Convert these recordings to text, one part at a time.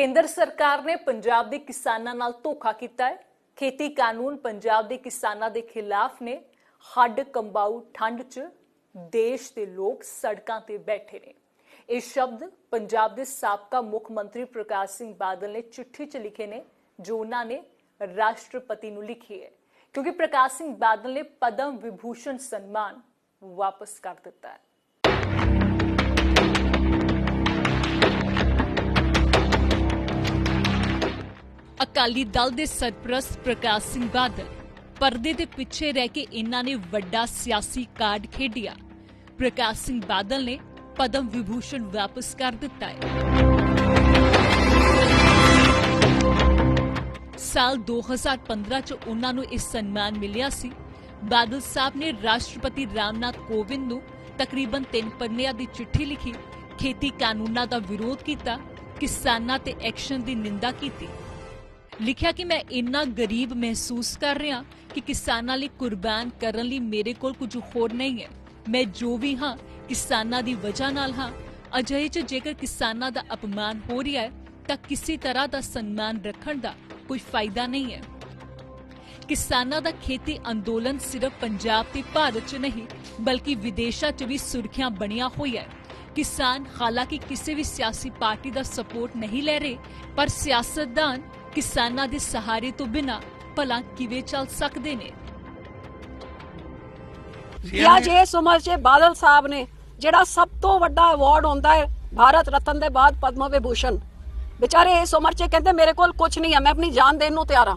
ਕੇਂਦਰ ਸਰਕਾਰ ਨੇ ਪੰਜਾਬ ਦੇ ਕਿਸਾਨਾਂ ਨਾਲ ਧੋਖਾ ਕੀਤਾ ਹੈ। ਖੇਤੀ ਕਾਨੂੰਨ ਪੰਜਾਬ ਦੇ ਕਿਸਾਨਾਂ ਦੇ ਖਿਲਾਫ ਨੇ। ਹੱਡ ਕੰਬਾਊ ਠੰਡ 'ਚ ਦੇਸ਼ ਦੇ ਲੋਕ ਸੜਕਾਂ ਤੇ ਬੈਠੇ ਨੇ। ਇਹ ਸ਼ਬਦ ਪੰਜਾਬ ਦੇ ਸਾਬਕਾ ਮੁੱਖ ਮੰਤਰੀ ਪ੍ਰਕਾਸ਼ ਸਿੰਘ ਬਾਦਲ ਨੇ ਚਿੱਠੀ 'ਚ ਲਿਖੇ ਨੇ, ਜੋ ਉਹਨਾਂ ਨੇ ਰਾਸ਼ਟਰਪਤੀ ਨੂੰ ਲਿਖੀ ਹੈ। ਕਿਉਂਕਿ ਪ੍ਰਕਾਸ਼ ਸਿੰਘ ਬਾਦਲ ਨੇ ਪਦਮ ਵਿਭੂਸ਼ਣ ਸਨਮਾਨ ਵਾਪਸ ਕਰ ਦਿੱਤਾ ਹੈ। ਅਕਾਲੀ ਦਲ ਦੇ ਸਰਪ੍ਰਸਤ ਪ੍ਰਕਾਸ਼ ਸਿੰਘ ਬਾਦਲ ਪਰਦੇ ਦੇ ਪਿੱਛੇ ਰਹਿ ਕੇ ਇਹਨਾਂ ਨੇ ਵੱਡਾ ਸਿਆਸੀ ਕਾਰਡ ਖੇਡਿਆ। ਪ੍ਰਕਾਸ਼ ਸਿੰਘ ਬਾਦਲ ਨੇ ਪਦਮ ਵਿਭੂਸ਼ਣ ਵਾਪਸ ਕਰ ਦਿੱਤਾ ਹੈ। ਸਾਲ 2015 ਚ ਉਹਨਾਂ ਨੂੰ ਇਹ ਸਨਮਾਨ ਮਿਲਿਆ ਸੀ। ਬਾਦਲ ਸਾਹਿਬ ਨੇ ਰਾਸ਼ਟਰਪਤੀ ਰਾਮਨਾਥ ਕੋਵਿੰਦ ਨੂੰ ਤਕਰੀਬਨ ਤਿੰਨ ਪੰਨਿਆਂ ਦੀ ਚਿੱਠੀ ਲਿਖੀ। ਖੇਤੀ ਕਾਨੂੰਨਾਂ ਦਾ ਵਿਰੋਧ ਕੀਤਾ, ਕਿਸਾਨਾਂ ਤੇ ਐਕਸ਼ਨ ਦੀ ਨਿੰਦਾ ਕੀਤੀ। ਲਿਖਿਆ ਕਿ ਮੈਂ ਇੰਨਾ ਗਰੀਬ ਮਹਿਸੂਸ ਕਰ ਰਿਹਾ ਕਿ ਕਿਸਾਨਾਂ ਲਈ ਕੁਰਬਾਨ ਕਰਨ ਲਈ ਮੇਰੇ ਕੋਲ ਕੁਝ ਹੋਰ ਨਹੀਂ ਹੈ। ਮੈਂ ਜੋ ਵੀ ਹਾਂ, ਕਿਸਾਨਾਂ ਦੀ ਵਜ੍ਹਾ ਨਾਲ ਹਾਂ। ਅਜਿਹੇ ਚ ਜੇਕਰ ਕਿਸਾਨਾਂ ਦਾ ਅਪਮਾਨ ਹੋ ਰਿਹਾ ਹੈ, ਤਾਂ ਕਿਸੇ ਤਰ੍ਹਾਂ ਦਾ ਸਨਮਾਨ ਰੱਖਣ ਦਾ ਕੋਈ ਫਾਇਦਾ ਨਹੀਂ ਹੈ। ਕਿਸਾਨਾਂ ਦਾ ਖੇਤੀ ਅੰਦੋਲਨ ਸਿਰਫ ਪੰਜਾਬ ਤੇ ਭਾਰਤ 'ਚ ਨਹੀਂ, ਬਲਕਿ ਵਿਦੇਸ਼ਾਂ 'ਚ ਵੀ ਸੁਰਖੀਆਂ ਬਣੀਆਂ ਹੋਈਆਂ ਹੈ। ਕਿਸਾਨ ਹਾਲਾਂਕਿ ਕਿਸੇ ਵੀ ਸਿਆਸੀ ਪਾਰਟੀ ਦਾ ਸਪੋਰਟ ਨਹੀਂ ਲੈ ਰਹੇ, ਪਰ ਸਿਆਸਤਦਾਨ ਕਿਸਾਨਾਂ ਦੇ ਸਹਾਰੇ ਤੋਂ ਬਿਨਾਂ ਭਲਾ ਕਿਵੇਂ ਚੱਲ ਸਕਦੇ ਨੇ? ਅੱਜ ਇਸ ਉਮਰ 'ਚ ਬਾਦਲ ਸਾਹਿਬ ਨੇ ਜਿਹੜਾ ਸਭ ਤੋਂ ਵੱਡਾ ਅਵਾਰਡ ਹੁੰਦਾ ਹੈ ਭਾਰਤ ਰਤਨ ਦੇ ਬਾਅਦ ਪਦਮ ਵਿਭੂਸ਼ਣ। ਵਿਚਾਰੇ ਇਸ ਉਮਰ 'ਚ ਕਹਿੰਦੇ ਮੇਰੇ ਕੋਲ ਕੁਝ ਨਹੀਂ ਹੈ ਮੈਂ ਆਪਣੀ ਜਾਨ ਦੇਣ ਨੂੰ ਤਿਆਰ ਹਾਂ।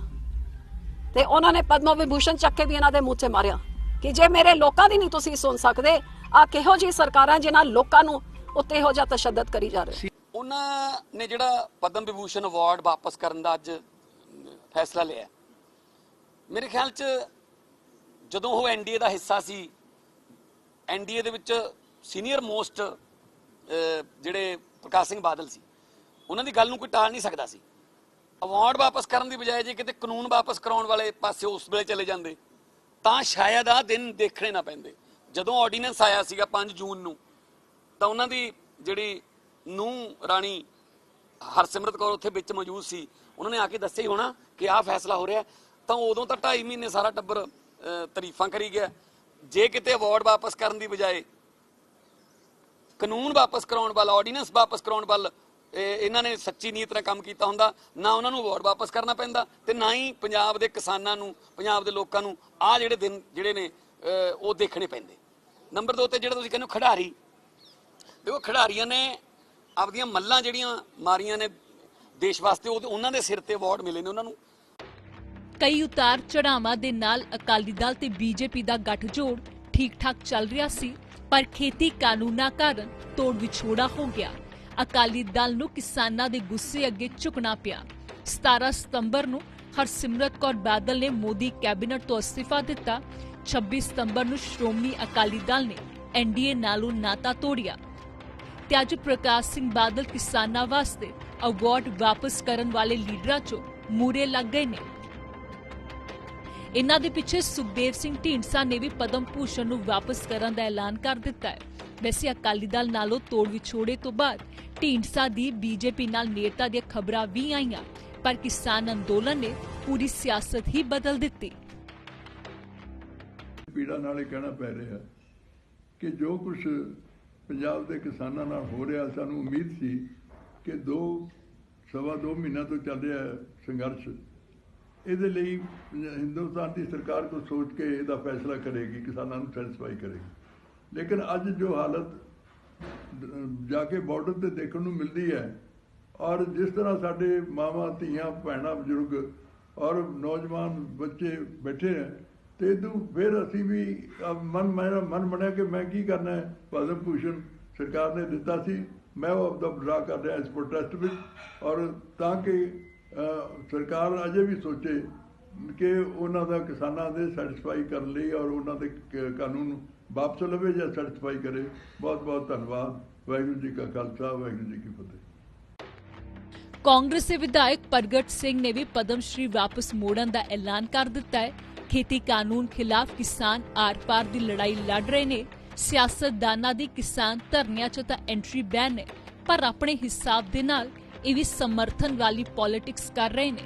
ਤੇ ਉਹਨਾਂ ਨੇ ਪਦਮ ਵਿਭੂਸ਼ਣ ਚੱਕ ਕੇ ਵੀ ਇਹਨਾਂ ਦੇ ਮੂੰਹ 'ਤੇ ਮਾਰਿਆ। ਕਿ ਜੇ ਮੇਰੇ ਲੋਕਾਂ ਦੀ ਨਹੀਂ ਤੁਸੀਂ ਸੁਣ ਸਕਦੇ ਆ ਕਿਹੋ ਜੀ ਸਰਕਾਰਾਂ ਜਿਨ੍ਹਾਂ ਲੋਕਾਂ ਨੂੰ ਉੱਤੇ ਇਹੋ ਜਿਹਾ ਤਸ਼ੱਦਦ ਕਰੀ ਜਾ ਰਹੇ ਉਹਨਾਂ ਨੇ ਜਿਹੜਾ ਪਦਮ ਵਿਭੂਸ਼ਣ ਅਵਾਰਡ ਵਾਪਸ ਕਰਨ ਦਾ ਅੱਜ ਫੈਸਲਾ ਲਿਆ ਮੇਰੇ ਖਿਆਲ 'ਚ ਜਦੋਂ ਉਹ ਐਨਡੀਏ ਦਾ ਹਿੱਸਾ ਸੀ ਐਨਡੀਏ ਦੇ ਵਿੱਚ ਸੀਨੀਅਰ ਮੋਸਟ ਜਿਹੜੇ ਪ੍ਰਕਾਸ਼ ਸਿੰਘ ਬਾਦਲ ਸੀ, ਉਹਨਾਂ ਦੀ ਗੱਲ ਨੂੰ ਕੋਈ ਟਾਲ ਨਹੀਂ ਸਕਦਾ ਸੀ। ਅਵਾਰਡ ਵਾਪਸ ਕਰਨ ਦੀ ਬਜਾਏ ਜੇ ਕਿਤੇ ਕਾਨੂੰਨ ਵਾਪਸ ਕਰਾਉਣ ਵਾਲੇ ਪਾਸੇ ਉਸ ਵੇਲੇ ਚਲੇ ਜਾਂਦੇ, ਤਾਂ ਸ਼ਾਇਦ ਆ ਦਿਨ ਦੇਖਣੇ ਨਾ ਪੈਂਦੇ। ਜਦੋਂ ਆਰਡੀਨੈਂਸ ਆਇਆ ਸੀਗਾ 5 ਜੂਨ ਨੂੰ, ਤਾਂ ਉਹਨਾਂ ਦੀ ਜਿਹੜੀ ਨੂੰ ਰਾਣੀ ਹਰਸਿਮਰਤ ਕੌਰ ਉੱਥੇ ਵਿੱਚ ਮੌਜੂਦ ਸੀ। ਉਹਨਾਂ ਨੇ ਆ ਕੇ ਦੱਸਿਆ ਹੀ ਹੋਣਾ ਕਿ ਆਹ ਫੈਸਲਾ ਹੋ ਰਿਹਾ ਤਾਂ ਉਦੋਂ ਤਾਂ 2.5 ਮਹੀਨੇ ਸਾਰਾ ਟੱਬਰ ਤਾਰੀਫਾਂ ਕਰੀ ਗਿਆ। ਜੇ ਕਿਤੇ ਅਵਾਰਡ ਵਾਪਸ ਕਰਨ ਦੀ ਬਜਾਏ ਕਾਨੂੰਨ ਵਾਪਸ ਕਰਾਉਣ ਵੱਲ ਆਰਡੀਨੈਂਸ ਵਾਪਸ ਕਰਾਉਣ ਵੱਲ ਇਹਨਾਂ ਨੇ ਸੱਚੀ ਨੀਅਤ ਨਾਲ ਕੰਮ ਕੀਤਾ ਹੁੰਦਾ, ਨਾ ਉਹਨਾਂ ਨੂੰ ਅਵਾਰਡ ਵਾਪਸ ਕਰਨਾ ਪੈਂਦਾ ਤੇ ਨਾ ਹੀ ਪੰਜਾਬ ਦੇ ਕਿਸਾਨਾਂ ਨੂੰ, ਪੰਜਾਬ ਦੇ ਲੋਕਾਂ ਨੂੰ ਆਹ ਜਿਹੜੇ ਦਿਨ ਜਿਹੜੇ ਨੇ ਉਹ ਦੇਖਣੇ ਪੈਂਦੇ। ਨੰਬਰ 2 ਤੇ ਜਿਹੜਾ ਤੁਸੀਂ ਕਹਿੰਦੇ ਹੋ ਖਿਡਾਰੀ, ਦੇਖੋ ਖਿਡਾਰੀਆਂ ਨੇ ਆਪਦੀਆਂ ਮੱਲਾਂ ਜਿਹੜੀਆਂ ਮਾਰੀਆਂ ਨੇ ਦੇਸ਼ ਵਾਸਤੇ, ਉਹ ਉਹਨਾਂ ਦੇ ਸਿਰ ਤੇ ਅਵਾਰਡ ਮਿਲੇ ਨੇ ਉਹਨਾਂ ਨੂੰ। ਕਈ ਉਤਾਰ ਚੜਾਵਾਂ ਦੇ ਨਾਲ ਅਕਾਲੀ ਦਲ ਤੇ ਬੀਜੇਪੀ ਦਾ ਗੱਠਜੋੜ ਠੀਕ-ਠਾਕ ਚੱਲ ਰਿਹਾ ਸੀ, ਪਰ ਖੇਤੀ ਕਾਨੂੰਨਾਂ ਕਾਰਨ ਤੋੜ ਵਿਛੋੜਾ ਹੋ ਗਿਆ। ਅਕਾਲੀ ਦਲ ਨੂੰ ਕਿਸਾਨਾਂ ਦੇ ਗੁੱਸੇ ਅੱਗੇ ਝੁਕਣਾ ਪਿਆ। 17 ਸਤੰਬਰ ਨੂੰ ਹਰਸਿਮਰਤ ਕੌਰ ਬਾਦਲ ਨੇ ਮੋਦੀ ਕੈਬਨਿਟ ਤੋਂ ਅਸਤੀਫਾ ਦਿੱਤਾ। 26 ਸਤੰਬਰ ਨੂੰ ਸ਼੍ਰੋਮਣੀ ਅਕਾਲੀ ਦਲ ਨੇ ਐਨਡੀਏ ਨਾਲੋਂ ਨਾਤਾ ਤੋੜਿਆ। ਤੇ ਅੱਜ ਪ੍ਰਕਾਸ਼ ਸਿੰਘ ਬਾਦਲ ਕਿਸਾਨਾਂ ਵਾਸਤੇ ਅਵਾਰਡ ਵਾਪਸ ਕਰਨ ਵਾਲੇ ਲੀਡਰਾਂ ਚੋਂ ਮੂਰੇ ਲੱਗ ਗਏ ਨੇ। ਇਨ੍ਹਾਂ ਦੇ ਪਿੱਛੇ ਸੁਖਦੇਵ ਸਿੰਘ ਢੀਂਡਸਾ ਨੇ ਵੀ ਪਦਮ ਭੂਸ਼ਣ ਨੂੰ ਵਾਪਸ ਕਰਨ ਦਾ ਐਲਾਨ ਕਰ ਦਿੱਤਾ ਹੈ। ਵੈਸੇ ਅਕਾਲੀ ਦਲ ਨਾਲੋਂ ਤੋੜ ਵਿਛੋੜੇ ਤੋਂ ਬਾਅਦ ਢੀਂਡਸਾ ਦੀ ਬੀਜੇਪੀ ਨਾਲ ਨੇੜਤਾ ਦੀਆਂ ਖਬਰਾਂ ਵੀ ਆਈਆਂ, ਪਰ ਕਿਸਾਨ ਅੰਦੋਲਨ ਨੇ ਪੂਰੀ ਸਿਆਸਤ ਹੀ ਬਦਲ ਦਿੱਤੀ। ਪੀੜਾ ਨਾਲ ਇਹ ਕਹਿਣਾ ਪੈ ਰਿਹਾ ਕਿ ਜੋ ਕੁਝ ਪੰਜਾਬ ਦੇ ਕਿਸਾਨਾਂ ਨਾਲ ਹੋ ਰਿਹਾ ਸਾਨੂੰ ਉਮੀਦ ਸੀ ਕਿ ਦੋ, ਸਵਾ ਦੋ ਮਹੀਨਾ ਤੋਂ ਚੱਲ ਰਿਹਾ ਸੰਘਰਸ਼। ਇਹਦੇ ਲਈ ਹਿੰਦੁਸਤਾਨ ਦੀ ਸਰਕਾਰ ਤੋਂ ਸੋਚ ਕੇ ਇਹਦਾ ਫੈਸਲਾ ਕਰੇਗੀ, ਕਿਸਾਨਾਂ ਨੂੰ ਸੈਟੀਸਫਾਈ ਕਰੇਗੀ। ਲੇਕਿਨ ਅੱਜ ਜੋ ਹਾਲਤ ਜਾ ਕੇ ਬਾਰਡਰ ਤੇ ਦੇਖਣ ਨੂੰ ਮਿਲਦੀ ਹੈ, ਔਰ ਜਿਸ ਤਰ੍ਹਾਂ ਸਾਡੇ ਮਾਵਾਂ, ਧੀਆਂ, ਭੈਣਾਂ, ਬਜ਼ੁਰਗ ਔਰ ਨੌਜਵਾਨ ਬੱਚੇ ਬੈਠੇ ਹੈ ਤੇ ਇਦੋਂ ਫਿਰ ਅਸੀਂ ਵੀ ਮਨ ਮੇਰਾ ਮਨ ਬਣਿਆ ਕਿ ਮੈਂ ਕੀ ਕਰਨਾ ਹੈ? ਪਦਮ ਭੂਸ਼ਣ ਸਰਕਾਰ ਨੇ ਦਿੱਤਾ ਸੀ। ਮੈਂ ਉਹ ਆਪਦਾ ਡਰਾ ਕਰ ਰਿਹਾ ਇਸ ਪ੍ਰੋਟੈਸਟ ਵਿੱਚ। ਔਰ ਤਾਂ ਕਿ ਸਰਕਾਰ ਅਜੇ ਵੀ ਸੋਚੇ ਕਿ ਉਹਨਾਂ ਦਾ ਕਿਸਾਨਾਂ ਦੇ ਸੈਟੀਸਫਾਈ ਕਰਨ ਲਈ ਔਰ ਉਹਨਾਂ ਦੇ ਕਾਨੂੰਨ ਵਾਪਸ ਲਵੇ ਜਾਂ ਸੈਟੀਸਫਾਈ ਕਰੇ। ਬਹੁਤ ਬਹੁਤ ਧੰਨਵਾਦ। ਵਾਹਿਗੁਰੂ ਜੀ ਕਾ ਖਾਲਸਾ, ਵਾਹਿਗੁਰੂ ਜੀ ਕੀ ਫਤਿਹ। ਕਾਂਗਰਸ ਦੇ ਵਿਧਾਇਕ ਪ੍ਰਗਟ ਸਿੰਘ ਨੇ ਵੀ ਪਦਮ ਸ਼੍ਰੀ ਵਾਪਸ ਮੋੜਨ ਦਾ ਐਲਾਨ ਕਰ ਦਿੱਤਾ ਹੈ। ਖੇਤੀ ਕਾਨੂੰਨ ਖਿਲਾਫ ਕਿਸਾਨ ਆਰ-ਪਾਰ ਦੀ ਲੜਾਈ ਲੜ ਰਹੇ ਨੇ। ਸਿਆਸਤਦਾਨਾਂ ਦੀ ਕਿਸਾਨ ਧਰਨਿਆਂ 'ਚ ਤਾਂ ਐਂਟਰੀ ਬੈਨ ਹੈ। ਪਰ ਆਪਣੇ ਹਿਸਾਬ ਦੇ ਨਾਲ ਇਹ ਵੀ ਸਮਰਥਨ ਵਾਲੀ ਪੋਲਿਟਿਕਸ ਕਰ ਰਹੇ ਨੇ।